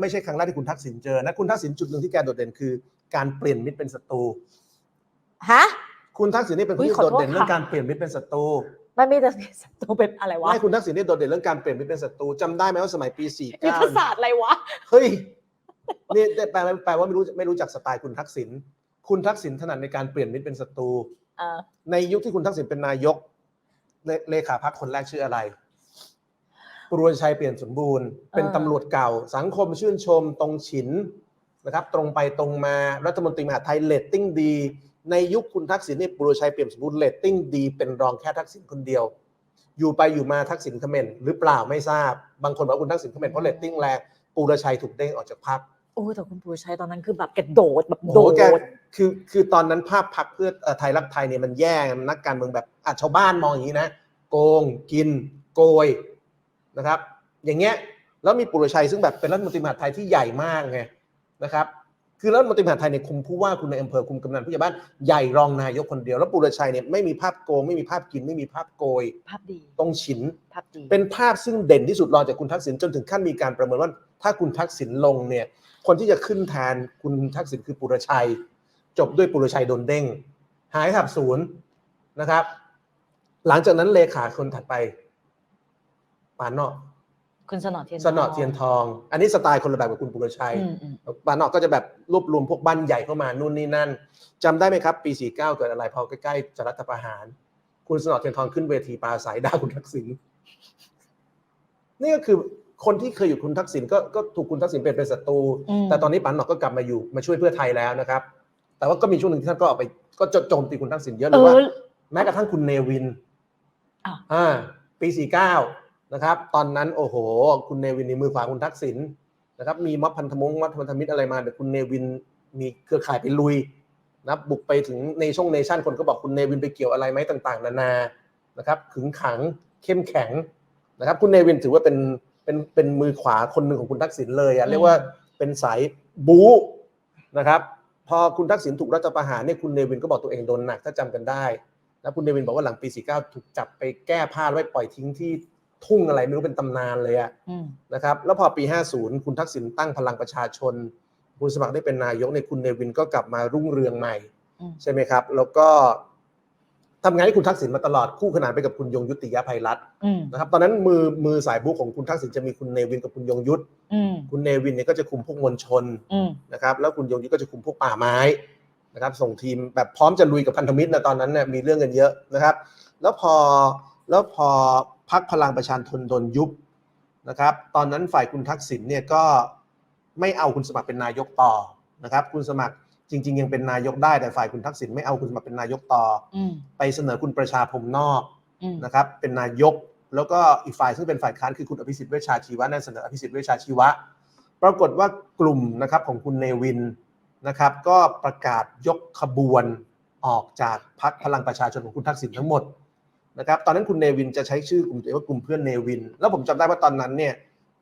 ไม่ใช่ครั้งแรกที่คุณทักษิณเจอนะคุณทักษิณจุดหนึ่งที่แกโดดเด่นคือ การเปลี่ยนมิตรเป็นศัตรูฮะ คุณทักษิณนี่เป็นคนอุ๊ยที่ขอโดโทษดเด่นเรื่องค่ะ การเปลี่ยนมิตรเป็นศัตรูมันมีแต่ศัตรูเป็นอะไรวะไม่คุณทักษิณนี่โดดเด่นเรื่องการเปลี่ยนมิตรเป็นศัตรูจำได้ไหมว่าสมัยปียุทธ49ศาสตร์อะไรวะ เฮ้ยนี่แปลว่าแปลว่าไม่รู้ไม่รู้จักสไตล์คุณทักษิณคุณทักษิณถนัดในการเปลี่ยนมิตรเป็นศัตรู เออในยุคที่คุณทักษิณเป็นนายกเลเลขาพักคนแรกชื่ออะไร ปรวนชัยเปลี่ยนสมบูรณ์ เป็นตำรวจเก่า สังคมชื่นชมตรงฉินนะครับ ตรงไปตรงมารัฐมนตรีมหาดไทยเลตติ้งดี ในยุคคุณทักษิณนี่ปรวนชัยเปลี่ยนสมบูรณ์เลตติ้งดี เป็นรองแค่ทักษิณคนเดียว อยู่ไปอยู่มาทักษิณเขมรหรือเปล่าไม่ทราบ บางคนบอกว่าคุณทักษิณเขมรเพราะเลตติ้งแรงปูรชัยถูกเด้งออกจากพรรคโอ้แต่คุณปูชัยตอนนั้นคือแบบกระโดดแบบโอ้โดโหดแกคือคือตอนนั้นภาพพักเพื่อเอ่อไทยรักไทยเนี่ยมันแย่ไงมันนักการเมืองแบบอะชาวบ้านมองอย่างนี้นะ โกงกิน โกย นะครับ อย่างเงี้ยแล้วมีปุรชัยซึ่งแบบเป็นรัฐมนตรีมหาดไทยที่ใหญ่มากไงนะครับคือรัฐมนตรีมหาดไทยเนี่ยคุมผู้ว่าคุมในอำเภอคุมกำนันผู้ใหญ่บ้านใหญ่รองนายกคนเดียวแล้วปุรชัยเนี่ยไม่มีภาพโกงไม่มีภาพกินไม่มีภาพโกย ภาพดีตรงฉิน ภาพดีเป็นภาพซึ่งเด่นที่สุดรองจากคุณทักษิณจนถึงขั้นมีการประเมินว่า ถ้าคุณทักษิณลงเนี่ยคนที่จะขึ้นแทนคุณทักษิณคือปุรชัย จบด้วยปุรชัยโดนเด้ง หายสับศูนย์นะครับ หลังจากนั้นเลขาคนถัดไป ปานนอกคุณสนอเทียนสนอเทียนทอง อันนี้สไตล์คนละแบบกับคุณปุรชัยอืมอืมปานนอกก็จะแบบรวบรวมพวกบ้านใหญ่เข้ามานู่นนี่นั่นจำได้ไหมครับ ปี 49 เกิดอะไรพอใกล้ๆจะรัฐประหาร คุณสนอเทียนทองขึ้นเวทีปราศัยด่าคุณทักษิณนี่ก็คือคนที่เคยอยู่คุณทักษิณก็ก็ถูกคุณทักษิณเป็นเป็นศัตรูมแต่ตอนนี้ปานนอกก็กลับมาอยู่มาช่วยเพื่อไทยแล้วนะครับ แต่ว่าก็มีช่วงหนึ่งที่ท่านก็ออกไปก็โจมตีคุณทักษิณเยอะหเอรือว่าอแม้กระทั่งคุณเนวินอ้าวอ่าปี49 นะครับ ตอนนั้นโอ้โห คุณเนวินในมือขวาคุณทักษิณนะครับ มีม็อบพันธมงม็อบพันธมิตรอะไรมาแต่คุณเนวินมีเครือข่ายไปลุยนะครับบุกไปถึงในช่องเนชั่นคนก็บอกคุณเนวินไปเกี่ยวอะไรไหมต่างๆ นานานะครับขึงขังเข้มแข็งนะครับ คุณเนวินถือว่าเป็นเป็นเป็นมือขวาคนหนึ่งของคุณทักษิณเลยอะเรียกว่าเป็นสายบู๊นะครับ พอคุณทักษิณถูกรัฐประหารเนี่ยคุณเนวินก็บอกตัวเองโดนหนักถ้าจำกันได้แล้วคุณเนวินบอกว่าหลังปี49ถูกจับไปแก้ผ้าแล้วไปปล่อยทิ้งที่ ทุ่งอะไรไม่รู้เป็นตำนานเลยอะอืมนะครับแล้วพอปี 50 คุณทักษิณตั้งพลังประชาชน คุณสมัครได้เป็นนายกเนี่ยคุณเนวินก็กลับมารุ่งเรืองใหม่อืมใช่ไหมครับ แล้วก็ทำงานให้คุณทักษิณมาตลอดคู่ขนานไปกับคุณยงยุติยภัยรัตน์อืมนะครับ ตอนนั้นมือมือสายบุ๊กของคุณทักษิณจะมีคุณเนวินกับคุณยงยุทธอืมคุณเนวินเนี่ยก็จะคุมพวกมวลชนอืมนะครับ แล้วคุณยงยุทธก็จะคุมพวกป่าไม้นะครับ ส่งทีมแบบพร้อมจะลุยกับพันธมิตรนะตอนนั้นเนี่ยมีเรื่องกันเยอะนะครับ แล้วพอแล้วพอ พักพลังประชาชนโดนยุบนะครับ ตอนนั้นฝ่ายคุณทักษิณเนี่ยก็ไม่เอาคุณสมัครเป็นนายกต่อนะครับ คุณสมัครจริง ๆ ยังเป็นนายกได้แต่ฝ่ายคุณทักษิณไม่เอาคุณสมัครเป็นนายกต่ออืมไปเสนอคุณประชาพรมนอกอืมนะครับ เป็นนายกแล้วก็อีกฝ่ายซึ่งเป็นฝ่ายค้านคือคุณอภิสิทธิ์เวชชาชีวะนั่นเสนออภิสิทธิ์เวชชาชีวะ ปรากฏว่ากลุ่มนะครับของคุณเนวินนะครับ ก็ประกาศยกขบวนออกจากพักพลังประชาชนของคุณทักษิณทั้งหมด นะครับตอนนั้นคุณเนวินจะใช้ชื่อกลุ่มตัวเองว่ากลุ่มเพื่อนเนวิน แล้วผมจำได้ว่าตอนนั้นเนี่ย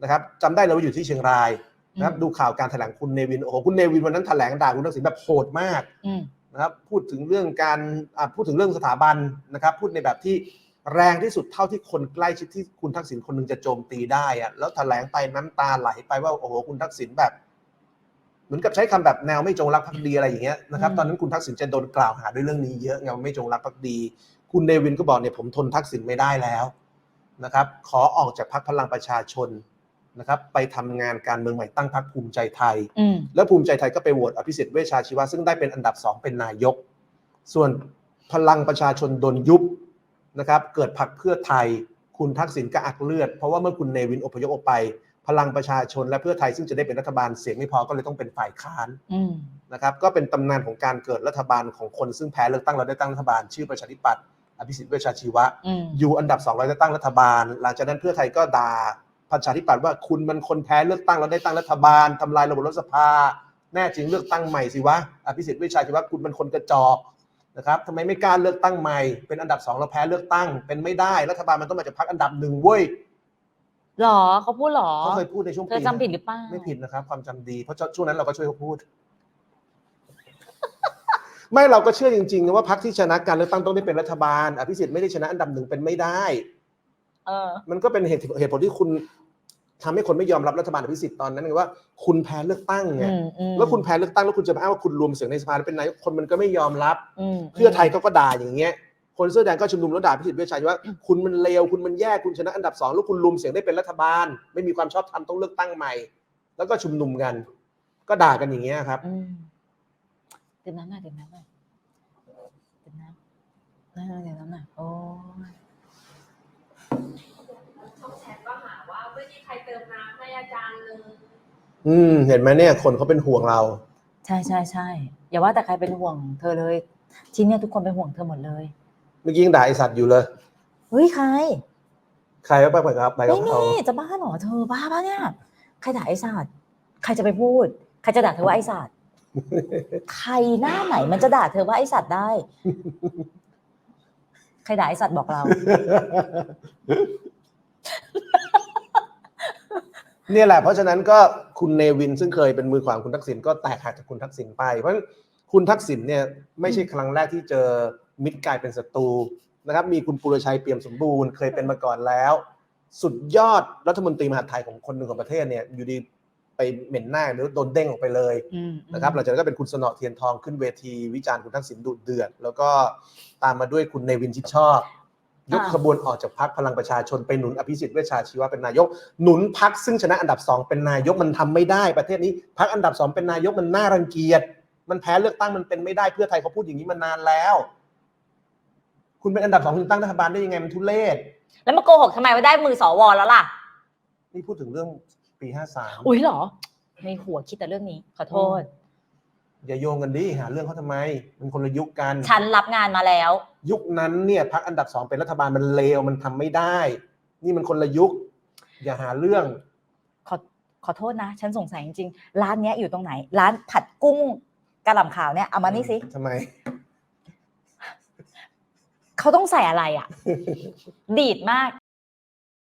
นะครับจำได้เลยว่าอยู่ที่เชียงรายนะครับดูข่าวการแถลงคุณเนวินโอ้โหคุณเนวินวันนั้นแถลงด่าคุณทักษิณแบบโหดมากอืมนะครับพูดถึงเรื่องการอะพูดถึงเรื่องสถาบันนะครับพูดในแบบที่แรงที่สุดเท่าที่คนใกล้ชิดที่คุณทักษิณคนหนึงจะโจมตีได้อะแล้วแถลงไปน้ำตาไหลไปว่าโอ้โหคุณทักษิณแบบ เหมือนกับใช้คำแบบแนวไม่จงรักภักดีอะไรอย่างเงี้ยนะครับอืมตอนนั้นคุณทักษิณจะโดนกล่าวหาด้วยเรื่องนี้เยอะไงว่าไม่จงรักภักดี คุณเนวินก็บอกเนี่ยผมทนทักษิณไม่ได้แล้วนะครับ ขอออกจากพรรคพลังประชาชนนะครับ ไปทำงานการเมืองใหม่ตั้งพรรคภูมิใจไทยอืมแล้วภูมิใจไทยก็ไปโหวตอภิสิทธิ์เวชชาชีวะซึ่งได้เป็นอันดับสองเป็นนายก ส่วนพลังประชาชนโดนยุบนะครับ เกิดพรรคเพื่อไทย คุณทักษิณก็อักเลือด เพราะว่าเมื่อคุณเนวินอพยพออกไป พลังประชาชนและเพื่อไทยซึ่งจะได้เป็นรัฐบาลเสียงไม่พอก็เลยต้องเป็นฝ่ายค้านอืมนะครับ ก็เป็นตำนานของการเกิดรัฐบาลของคนซึ่งแพ้เลือกตั้งแล้วได้ตั้งรัฐบาลชื่อประชาธิปัตย์ อภิสิทธิ์เวชชาชีวะ อืมอยู่อันดับ2เราจะตั้งรัฐบาล หลังจากนั้นเพื่อไทยก็ด่าประชาธิปัตย์ว่าคุณมันคนแพ้เลือกตั้งแล้วได้ตั้งรัฐบาลทำลายระบบรัฐสภา แน่จริงเลือกตั้งใหม่สิวะอภิสิทธิ์วิชัยชีวะคุณมันคนกระจอกนะครับทำไมไม่กล้าเลือกตั้งใหม่ เป็นอันดับสองเราแพ้เลือกตั้ง เป็นไม่ได้รัฐบาลมันต้องมาจากพรรคอันดับหนึ่งเว้ยหรอเขาพูดหรอเขาเคยพูดในช่วงเธปีอจำผิดหรือเปล่า ไม่ผิดนะครับความจำดีเพราะช่วงนั้นเราก็ช่วยเขาพูด ไม่เราก็เชื่อจริงๆนะว่าพรรคที่ชนะการเลือกตั้งต้องได้เป็นรัฐบาลอภิสิทธิ์ไม่ได้ชนะอันดับหนึ่งเป็นไม่ได้ เออ มันก็เป็นเหตุเหตุผลที่คุณทำให้คนไม่ยอมรับรัฐบาลอภิสิทธิ์ตอนนั้นไงว่าคุณแพ้เลือกตั้งไงอืมอืม แล้วคุณแพ้เลือกตั้งแล้วคุณจะมาอ้างว่าคุณรวมเสียงในสภาแล้วเป็นนายกคนมันก็ไม่ยอมรับ มเพื่อไทยเขาก็ด่าอย่างเงี้ย คนเสื้อแดงก็ชุมนุมแล้วด่าพิสิทธิ์เวชชัยว่าคุณมันเลวคุณมันแย่คุณชนะอันดับสองแล้วคุณรวมเสียงได้เป็นรัฐบาล ไม่มีความชอบธรรมต้องเลือกตั้งใหม่ แล้วก็ชุมนุมกัน ก็ด่ากันอย่างเงี้ยครับ อืม ดื่มน้ำหน่อยดื่มน้ำหน่อยดื่มน้ำน้ำดื่มน้ำหน่อยโอ้ยช่องแชทก็หาว่าไม่มีใครเติมน้ำให้อาจารย์เลยอืม เห็นไหมเนี่ย คนเขาเป็นห่วงเรา ใช่ใช่ใช่อย่าว่าแต่ใครเป็นห่วงเธอเลย ทีเนี้ยทุกคนเป็นห่วงเธอหมดเลยเมื่อกี้ยังด่าไอสัตว์อยู่เลยเฮ้ยใคร ใครว่าไปกับไปกับไม่เขามีจะบ้าเหรอเธอบ้าปะเนี่ย ใครด่าไอ้ศาสตร์ใครจะไปพูด ใครจะด่าเธอว่าไอ้ศาสตร์ ใครหน้าไหนมันจะด่าเธอว่าไอ้ศาสตร์ได้ ใครด่าไอ้ศาสตร์บอกเรา เนี่ยแหละเพราะฉะนั้นก็คุณเนวินซึ่งเคยเป็นมือขวาคุณทักษิณก็แตกหักจากคุณทักษิณไป เพราะฉะนั้นคุณทักษิณเนี่ยไม่ใช่ครั้งแรกที่เจอมิตรกลายเป็นศัตรูนะครับ มีคุณปุรชัยเปี่ยมสมบูรณ์เคยเป็นมาก่อนแล้ว สุดยอดรัฐมนตรีมหาดไทยของคนหนึ่งของประเทศเนี่ยอยู่ดี ไปเหม็นหน้าหรือโดนเด้งออกไปเลยอืมนะครับหลังจากนั้นก็เป็นคุณสนอเทียนทองขึ้นเวที วิจารณ์คุณทักษิณดุเดือด แล้วก็ตามมาด้วยคุณเนวินชิดชอบ ยกขบวนออกจากพักพลังประชาชนไปหนุนอภิสิทธิ์เวชชาชีวะเป็นนายก หนุนพักซึ่งชนะอันดับสองเป็นนายกมันทำไม่ได้ประเทศนี้พักอันดับสองเป็นนายกมันน่ารังเกียจมันแพ้เลือกตั้งมันเป็นไม่ได้เพื่อไทยเขาพูดอย่างนี้มานานแล้ว คุณเป็นอันดับสองคุณตั้งรัฐบาลได้ยังไงมันทุเรศแล้วมาโกหกทำไมว่าได้มือสวแล้วล่ะนี่พูดถึงเรื่อง ปีห้าสามอุ้ยเหรอ ในหัวคิดแต่เรื่องนี้ ขอโทษ อย่าโยงกันดิหาเรื่องเขาทำไม มันคนละยุคกัน ฉันรับงานมาแล้ว ยุคนั้นเนี่ยพักอันดับสองเป็นรัฐบาลมันเลวมันทำไม่ได้ นี่มันคนละยุค อย่าหาเรื่อง ขอขอโทษนะ ฉันสงสัยจริงๆร้านเนี้ยอยู่ตรงไหน ร้านผัดกุ้งกระหล่ำขาวเนี่ยเอามานี่สิทำไม เขาต้องใส่อะไรอะ ดีดมาก